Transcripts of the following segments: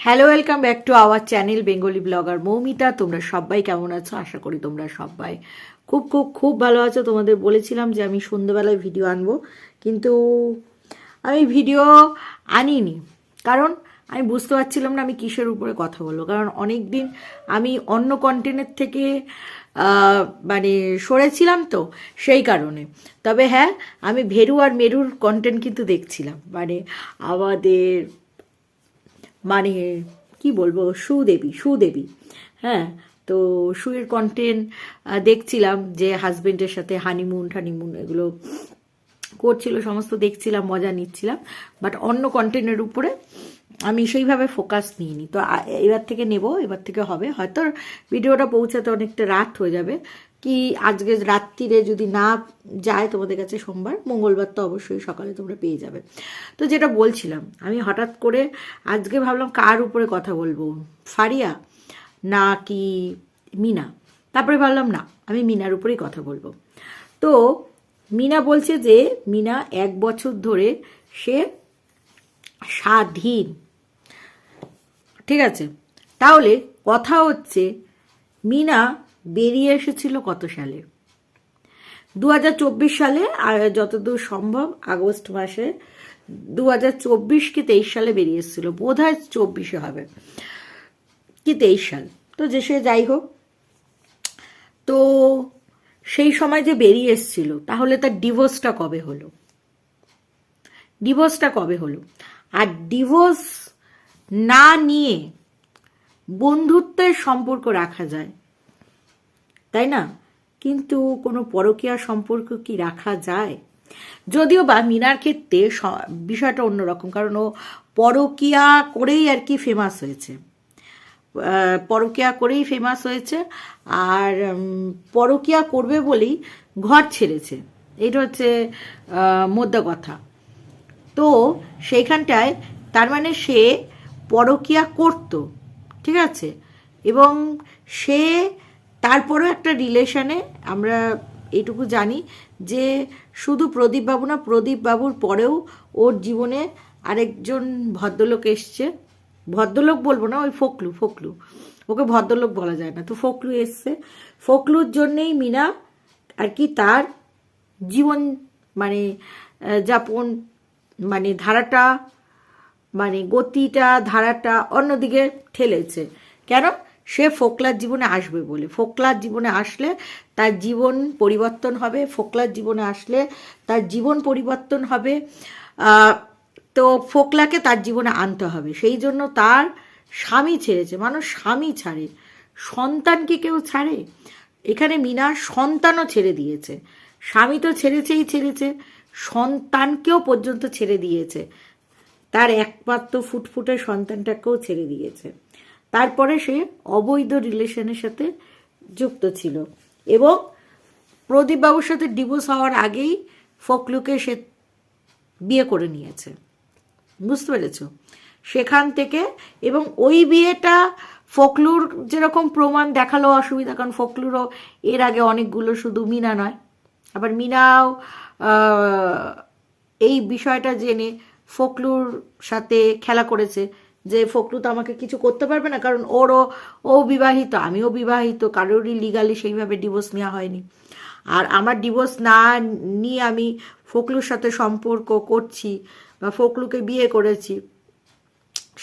Hello welcome back to our channel Bengali blogger Moumita তোমরা সবাই কেমন আছো? আশা করি তোমরা সবাই খুব খুব খুব ভালো আছো। তোমাদের বলেছিলাম যে আমি সন্ধ্যেবেলায় ভিডিও আনব, কিন্তু আমি ভিডিও আনিনি। কারণ আমি বুঝতে পারছিলাম না আমি কিসের উপরে কথা বলব। কারণ অনেক দিন আমি অন্য কন্টেন্টের থেকে মানে সরেছিলাম তো সেই কারণে। তবে হ্যাঁ আমি ভেরু আর মেরুর কন্টেন্ট কিন্তু দেখছিলাম। মানে আমাদের মানে কি বলব, সুদেবী সুদেবী। হ্যাঁ তো সুয়ের কন্টেন্ট দেখছিলাম যে হাজবেন্ডের সাথে হানিমুন টানিমুন এগুলো করছিল, সমস্ত দেখছিলাম, মজা নিচ্ছিলাম। বাট অন্য কন্টেন্টের উপরে আমি সেইভাবে ফোকাস নিইনি। তো এবার থেকে নেব, এবার থেকে হবে। হয়তো ভিডিওটা পৌঁছাতে অনেকটা রাত হয়ে যাবে। কি আজকে রাত্রিরে যদি না যায় তোমাদের কাছে সোমবার, মঙ্গলবার তো অবশ্যই সকালে তোমরা পেয়ে যাবে। তো যেটা বলছিলাম, আমি হঠাৎ করে আজকে ভাবলাম কার উপরে কথা বলব? ফারিয়া না কি মিনা? তারপরে ভাবলাম না, আমি মিনার উপরেই কথা বলব। তো মিনা বলছে যে, মিনা এক বছর ধরে সে স্বাধীন। ঠিক আছে? তাহলে কথা হচ্ছে, মিনা বেরিয়ে এসেছিল কত সালে? দু হাজার চব্বিশ সালে, আর যতদূর সম্ভব আগস্ট মাসে দু হাজার চব্বিশ কি তেইশ সালে বেরিয়ে এসেছিল। বোধ হয় চব্বিশে হবে। কি তেইশ সাল? তো যে সে যাই হোক। তো সেই সময় যে বেরিয়ে এসেছিল, তাহলে তার ডিভোর্সটা কবে হলো? ডিভোর্সটা কবে হলো? আর ডিভোর্স না নিয়ে বন্ধুত্বের সম্পর্ক রাখা যায় তাই না? কিন্তু কোনো পরকীয়া সম্পর্ক কি রাখা যায়? যদিও বা মিনার ক্ষেত্রে বিষয়টা অন্যরকম, কারণ ও পরকীয়া করেই আর কি ফেমাস হয়েছে। পরকীয়া করেই ফেমাস হয়েছে আর পরকীয়া করবে বলেই ঘর ছেড়েছে। এটা হচ্ছে মোদ্দা কথা। তো সেইখানটায় তার মানে সে পরকীয়া করত, ঠিক আছে? এবং সে তারপরেও একটা রিলেশনে আমরা এইটুকু জানি যে শুধু প্রদীপ বাবু না প্রদীপ বাবুর পরেও ওর জীবনে আরেকজন ভদ্রলোক এসছে। ভদ্রলোক বলব না, ওই ফকলু ফকলু। ওকে ভদ্রলোক বলা যায় না। তো ফকলু এসছে। ফকলুর জন্যেই মিনা আর কি তার জীবন মানে যাপন মানে ধারাটা মানে গতিটা, ধারাটা অন্যদিকে ঠেলেছে। কেন? সে ফোকলার জীবনে আসবে বলে। ফোকলার জীবনে আসলে তার জীবন পরিবর্তন হবে, ফোকলার জীবনে আসলে তার জীবন পরিবর্তন হবে। তো ফোকলাকে তার জীবনে আনতে হবে। সেই জন্য তার স্বামী ছেড়েছে। মানুষ স্বামী ছাড়ে। সন্তানকে কেউ ছাড়ে? এখানে মিনা সন্তানও ছেড়ে দিয়েছে। স্বামী তো ছেড়েছেই ছেড়েছে। সন্তানকেও পর্যন্ত ছেড়ে দিয়েছে। তার একমাত্র ফুটফুটে সন্তানটাকেও ছেড়ে দিয়েছে। তারপরে সে অবৈধ রিলেশনের সাথে যুক্ত ছিল এবং প্রদীপবাবুর সাথে ডিভোর্স হওয়ার আগেই ফকলুকে সে বিয়ে করে নিয়েছে। বুঝতে পেরেছ? সেখান থেকে এবং ওই বিয়েটা ফকলুর যেরকম প্রমাণ দেখাল অসুবিধা, কারণ ফকলুরও এর আগে অনেকগুলো শুধু মিনা নয়। আবার মিনাও এই বিষয়টা জেনে ফকলুর সাথে খেলা করেছে। যে ফকলু তো আমাকে কিছু করতে পারবে না, কারণ ওরও, ও বিবাহিত, আমিও বিবাহিত, কারোরই লিগালি সেইভাবে ডিভোর্স নেওয়া হয়নি। আর আমার ডিভোর্স না নিয়ে আমি ফকলুর সাথে সম্পর্ক করছি বা ফকলুকে বিয়ে করেছি,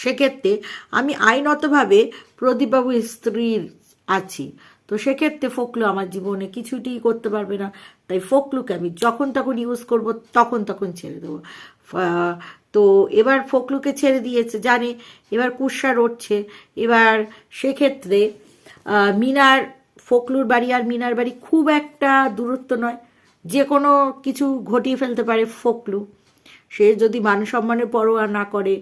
সেক্ষেত্রে আমি আইনতভাবে প্রদীপবাবুর স্ত্রীর আছি। তো সেক্ষেত্রে ফকলু আমার জীবনে কিছুতেই করতে পারবে না। তাই ফকলুকে আমি যখন তখন ইউজ করব, তখন তখন ছেড়ে দেবো। তো এবার ফকলুকে ছেড়ে দিয়েছে, জানে, এবার কুৎসা রটছে। এবার সেক্ষেত্রে মিনার, ফকলুর বাড়ি আর মিনার বাড়ি খুব একটা দূরত্ব নয়। যে কোনো কিছু ঘটিয়ে ফেলতে পারে ফকলু। সে যদি মান সম্মানের পরোয়া না করে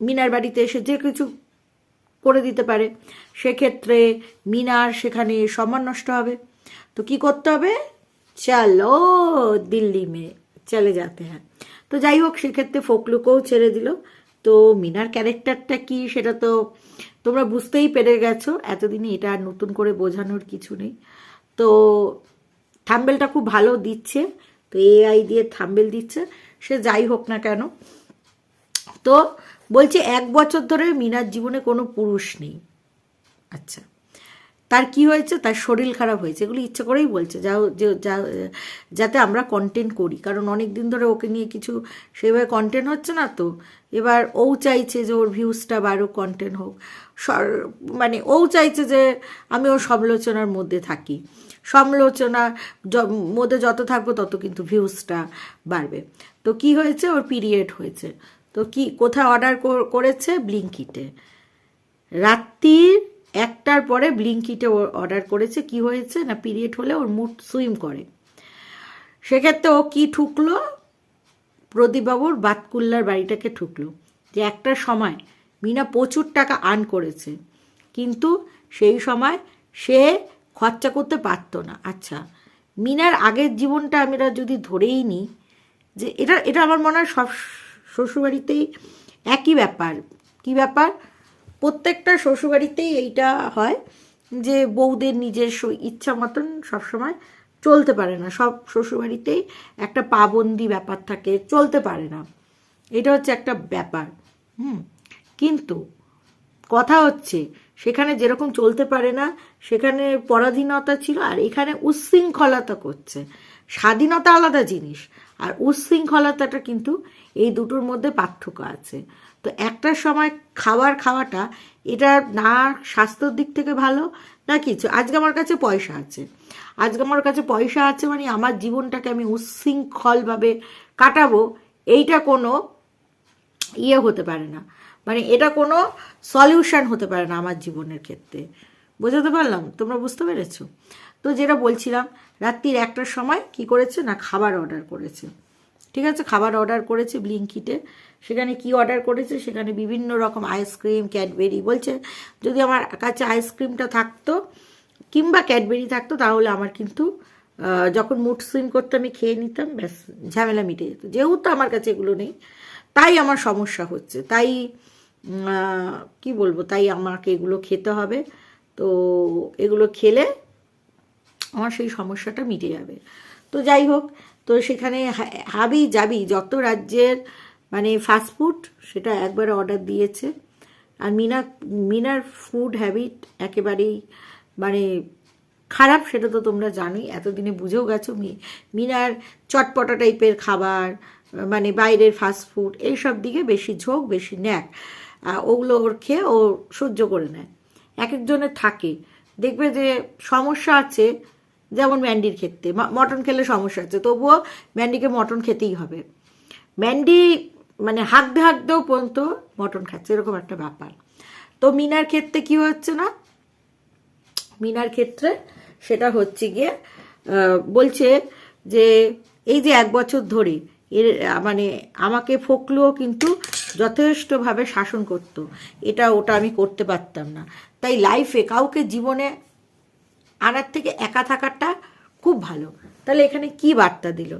মিনার বাড়িতে এসে যে কিছু করে দিতে পারে, সেক্ষেত্রে মিনার সেখানে সম্মান নষ্ট হবে। তো কি করতে হবে? চলো দিল্লি মে, চলে যেতে হ্যাঁ। তো যাই হোক, সেক্ষেত্রে ফোকলুকেও ছেড়ে দিল। তো মিনার ক্যারেক্টারটা কি সেটা তো তোমরা বুঝতেই পেরে গেছো, এতদিনে এটা আর নতুন করে বোঝানোর কিছু নেই। তো থাম্বেলটা খুব ভালো দিচ্ছে, তো এআই দিয়ে থাম্বেল দিচ্ছে, সে যাই হোক না কেন। তো বলছে, এক বছর ধরে মিনার জীবনে কোনো পুরুষ নেই। আচ্ছা। তার কি হয়েছে? তার শরীর খারাপ হয়েছে। এগুলো ইচ্ছে করেই বলছে, যা, যে যাতে আমরা কন্টেন্ট করি। কারণ অনেক দিন ধরে ওকে নিয়ে কিছু সেভাবে কন্টেন্ট হচ্ছে না তো। এবার ও চাইছে যে ওর ভিউজটা বারো কন্টেন্ট হোক। মানে ও চাইছে যে আমি ওর সমালোচনার মধ্যে থাকি। সমালোচনা মধ্যে যত থাকব তত কিন্তু ভিউজটা বাড়বে। তো কি হয়েছে? ওর পিরিয়ড হয়েছে। তো কি, কোথায় অর্ডার করেছে? ব্লিঙ্কিটে রাত্রির একটার পরে ব্লিঙ্কিটে ওর অর্ডার করেছে, কি হয়েছে না পিরিয়ড হলে ওর মুড সুইম করে। সেক্ষেত্রে ও কি ঠুকলো? প্রদীপবাবুর বাতকুল্লার বাড়িটাকে ঠুকলো। যে একটা সময় মিনা প্রচুর টাকা আর্ন করেছে, কিন্তু সেই সময় সে খরচা করতে পারতো না। আচ্ছা মিনার আগের জীবনটা আমরা যদি ধরেই নিই, যে এটা এটা আমার মনে হয় সব শ্বশুরবাড়িতেই একই ব্যাপার। কি ব্যাপার? প্রত্যেকটা শ্বশুরবাড়িতেই এইটা হয় যে বউদের নিজস্ব ইচ্ছা মতন সবসময় চলতে পারে না। সব শ্বশুরবাড়িতেই একটা পাবন্দি ব্যাপার থাকে, চলতে পারে না। এটা হচ্ছে একটা ব্যাপার, হুম? কিন্তু কথা হচ্ছে, সেখানে যেরকম চলতে পারে না, সেখানে পরাধীনতা ছিল আর এখানে উচ্ছৃঙ্খলতা করছে। স্বাধীনতা আলাদা জিনিস, আর উচ্ছৃঙ্খলতাটা কিন্তু এই দুটোর মধ্যে পার্থক্য আছে। তো একটা সময় খাবার খাওয়াটা, এটা না স্বাস্থ্যর দিক থেকে ভালো না কিছু আজকে আমার কাছে পয়সা আছে। আজকে আমার কাছে পয়সা আছে মানে আমার জীবনটাকে আমি উচ্ছৃঙ্খলভাবে কাটাবো, এইটা কোনো ইয়ে হতে পারে না। মানে এটা কোনো সলিউশন হতে পারে না আমার জীবনের ক্ষেত্রে। বোঝাতে পারলাম? তোমরা বুঝতে পেরেছ? তো যেটা বলছিলাম, রাত্রির একটার সময় কি করেছে? না, খাবার অর্ডার করেছে। ঠিক আছে? খাবার অর্ডার করেছে ব্লিঙ্কিটে সেখানে কি অর্ডার করেছে? সেখানে বিভিন্ন রকম আইসক্রিম ক্যাডবেরি বলছে, যদি আমার কাছে আইসক্রিমটা থাকতো, কিংবা ক্যাডবেরি থাকতো, তাহলে আমার কিন্তু যখন মুড সুইং করতে, আমি খেয়ে নিতাম, ব্যাস, ঝামেলা মিটে যেত। যেহেতু আমার কাছে এগুলো নেই, তাই আমার সমস্যা হচ্ছে। তাই কি বলব? তাই আমাকে এগুলো খেতে হবে। তো এগুলো খেলে আমার সেই সমস্যাটা মিটে যাবে। তো যাই হোক তো সেখানে হাবি যাবি, যত রাজ্যের মানে ফাস্টফুড সেটা একবারে অর্ডার দিয়েছে। আর মিনা, মিনার ফুড হ্যাবিট একেবারেই মানে খারাপ, সেটা তো তোমরা জানোই, এতদিনে বুঝেও গেছো। মি- মিনার চটপটা টাইপের খাবার মানে বাইরের ফাস্টফুড এইসব দিকে বেশি ঝোঁক, বেশি ন্যাক ওগুলো ওর খেয়ে ও সহ্য করে নেয়। এক একজনের থাকে। দেখবে যে সমস্যা আছে যেমন ম্যান্ডির ক্ষেত্রে। মটন খেলে সমস্যা আছে তবুও ম্যান্ডিকে মটন খেতেই হবে। ম্যান্ডি মানে হাঁকতে হাঁকতেও পর্যন্ত মটন খাচ্ছে, এরকম একটা ব্যাপার। তো মিনার ক্ষেত্রে কি হচ্ছে না? মিনার ক্ষেত্রে সেটা হচ্ছে গিয়ে বলছে যে এই যে এক বছর ধরে এর মানে আমাকে ফকলুও কিন্তু যথেষ্টভাবে শাসন করতো। এটা ওটা আমি করতে পারতাম না। তাই লাইফে কাউকে জীবনে আনার থেকে একা থাকাটা খুব ভালো। তাহলে এখানে কি বার্তা দিল?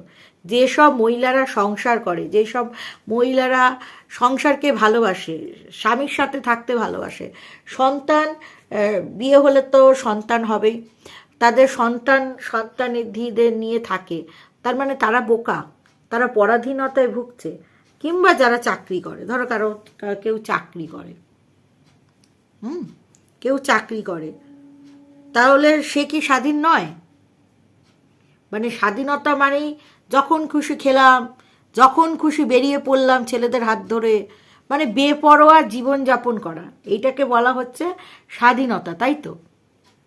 যেসব মহিলারা সংসার করে, যেসব মহিলারা সংসারকে ভালোবাসে, স্বামীর সাথে থাকতে ভালোবাসে, সন্তান বিয়ে হলে তো সন্তান হবেই। তাদের সন্তান সন্তানিধিদের নিয়ে থাকে। তার মানে তারা বোকা, তারা পরাধীনতায় ভুগছে, কিংবা যারা চাকরি করে। ধরো কারও কেউ চাকরি করে। হুম, কেউ চাকরি করে। তাহলে সে কি স্বাধীন নয়? মানে স্বাধীনতা মানেই যখন খুশি খেলাম, যখন খুশি বেরিয়ে পড়লাম ছেলেদের হাত ধরে মানে বেপরোয়া জীবনযাপন করা। এইটাকে বলা হচ্ছে স্বাধীনতা, তাই তো?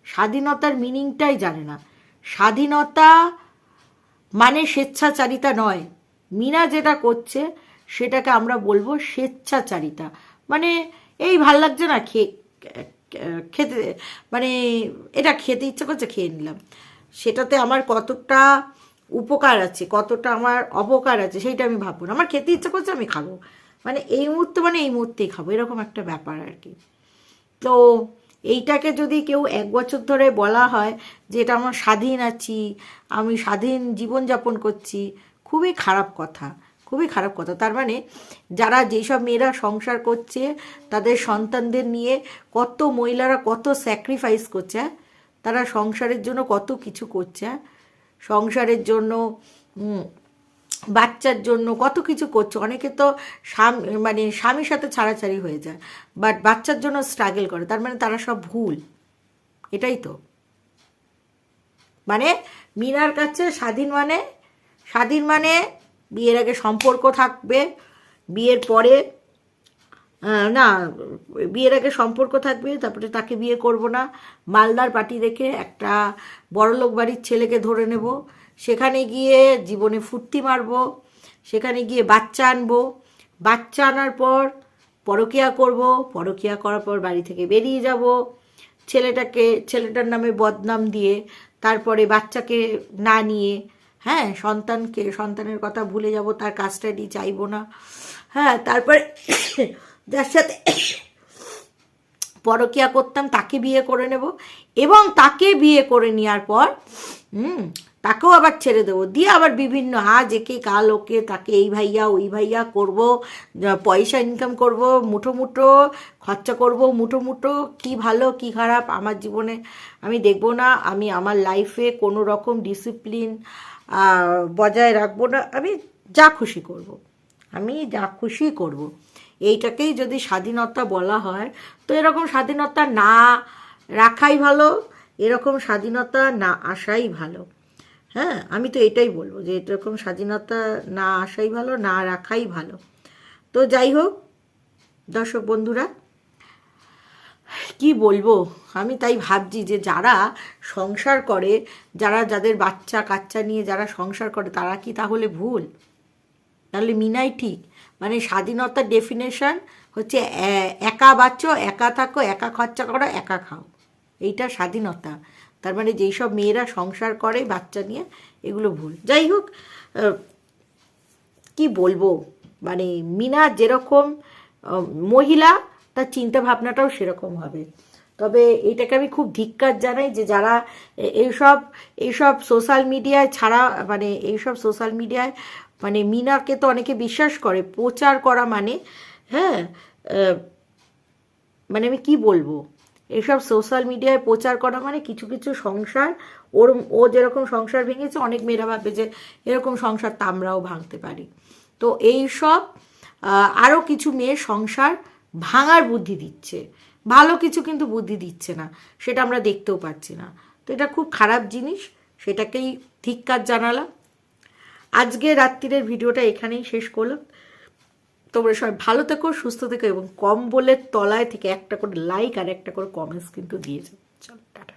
স্বাধীনতার মিনিংটাই জানে না। স্বাধীনতা মানে স্বেচ্ছাচারিতা নয়। মিনা যেটা করছে, সেটাকে আমরা বলব স্বেচ্ছাচারিতা। মানে এই ভালো লাগছে না খেয়ে খেতে মানে এটা খেতে ইচ্ছে করছে, খেয়ে নিলাম। সেটাতে আমার কতটা উপকার আছে, কতটা আমার অপকার আছে, সেইটা আমি ভাববো না। আমার খেতে ইচ্ছে করছে, আমি খাব। মানে এই মুহূর্তে মানে এই মুহূর্তেই খাব, এরকম একটা ব্যাপার আর কি। তো এইটাকে যদি কেউ এক বছর ধরে বলা হয় যে, এটা আমার স্বাধীন আছি, আমি স্বাধীন জীবনযাপন করছি, খুবই খারাপ কথা। খুবই খারাপ কথা। তার মানে যারা যেসব মেয়েরা সংসার করছে, তাদের সন্তানদের নিয়ে কত মহিলারা কত স্যাক্রিফাইস করছে হ্যাঁ? তারা সংসারের জন্য কত কিছু করছে হ্যাঁ? সংসারের জন্য বাচ্চার জন্য কত কিছু করছে। অনেকে তো স্বামী মানে স্বামীর সাথে ছাড়াছাড়ি হয়ে যায় বাট বাচ্চার জন্য স্ট্রাগল করে। তার মানে তারা সব ভুল। এটাই তো। মানে মিনার কাছে স্বাধীন মানে স্বাধীন মানে বিয়ের আগে সম্পর্ক থাকবে, বিয়ের পরে না, বিয়ের আগে সম্পর্ক থাকবে, তারপরে তাকে বিয়ে করব না। মালদার পার্টি রেখে একটা বড়লোক বাড়ির ছেলেকে ধরে নেব। সেখানে গিয়ে জীবনে ফুর্তি মারবো, সেখানে গিয়ে বাচ্চা আনব। বাচ্চা আনার পর পরকিয়া করব, পরকিয়া করার পর বাড়ি থেকে বেরিয়ে যাব। ছেলেটাকে, ছেলেটার নামে বদনাম দিয়ে, তারপরে বাচ্চাকে না নিয়ে হ্যাঁ সন্তানকে, সন্তানের কথা ভুলে যাব, তার কাজটাডি চাইব না। হ্যাঁ তারপরে যার সাথে পরকিয়া করতাম, তাকে বিয়ে করে নেব এবং তাকে বিয়ে করে নেওয়ার পর, হুম, তাকেও আবার ছেড়ে দেবো। দিয়ে আবার বিভিন্ন আজ একে কাল ওকে, তাকে এই ভাইয়া, ওই ভাইয়া করব পয়সা ইনকাম করব, মুঠো মুঠো, খরচা করব, মুঠো মুঠো, কি ভালো, কি খারাপ, আমার জীবনে আমি দেখব না। আমি, আমার লাইফে কোনো রকম ডিসিপ্লিন বজায় রাখব না, আমি যা খুশি করব। আমি যা খুশি করব। এইটাকেই যদি স্বাধীনতা বলা হয়, তো এরকম স্বাধীনতা না রাখাই ভালো, এরকম স্বাধীনতা না আসাই ভালো হ্যাঁ আমি তো এটাই বলব যে এরকম স্বাধীনতা না আসাই ভালো, না রাখাই ভালো তো যাই হোক, দর্শক বন্ধুরা কি বলব? আমি তাই ভাবছি যে যারা সংসার করে, যারা যাদের বাচ্চা কাচ্চা নিয়ে যারা সংসার করে, তারা কি তাহলে ভুল? তাহলে মিনাই ঠিক। মানে স্বাধীনতার ডেফিনেশন হচ্ছে একা বাঁচো, একা থাকো, একা খরচা করো, একা খাও। এইটা স্বাধীনতা। তার মানে যেই সব মেয়েরা সংসার করে, বাচ্চা নিয়ে, এগুলো ভুল। যাই হোক কি বলব? মানে মিনা যেরকম মহিলা তার চিন্তা ভাবনাটাও সেরকম হবে। তবে এটাকে আমি খুব ধিক্কার জানাই যে যারা এইসব এইসব সোশ্যাল মিডিয়ায় ছাড়া মানে এইসব সোশ্যাল মিডিয়ায় মানে মিনাকে তো অনেকে বিশ্বাস করে, প্রচার করা মানে হ্যাঁ মানে আমি কি বলব? এসব সোশ্যাল মিডিয়ায় প্রচার করা মানে কিছু কিছু সংসার, ওর, ও যেরকম সংসার ভেঙেছে, অনেক মেয়েরা ভাববে যে এরকম সংসার তা আমরাও ভাঙতে পারি। তো এই সব আরও কিছু মেয়ে সংসার ভাঙার বুদ্ধি দিচ্ছে। ভালো কিছু কিন্তু বুদ্ধি দিচ্ছে না, সেটা আমরা দেখতেও পাচ্ছি না। তো এটা খুব খারাপ জিনিস, সেটাকেই ধিক্কার জানালাম। আজকে রাত্রিরের ভিডিওটা এখানেই শেষ করলাম। তোমরা সবাই ভালো থেকো, সুস্থ থেকো এবং কম বলে তলায় থেকে একটা করে লাইক আর একটা করে কমেন্টস কিন্তু দিয়েছে চলো, টাটা।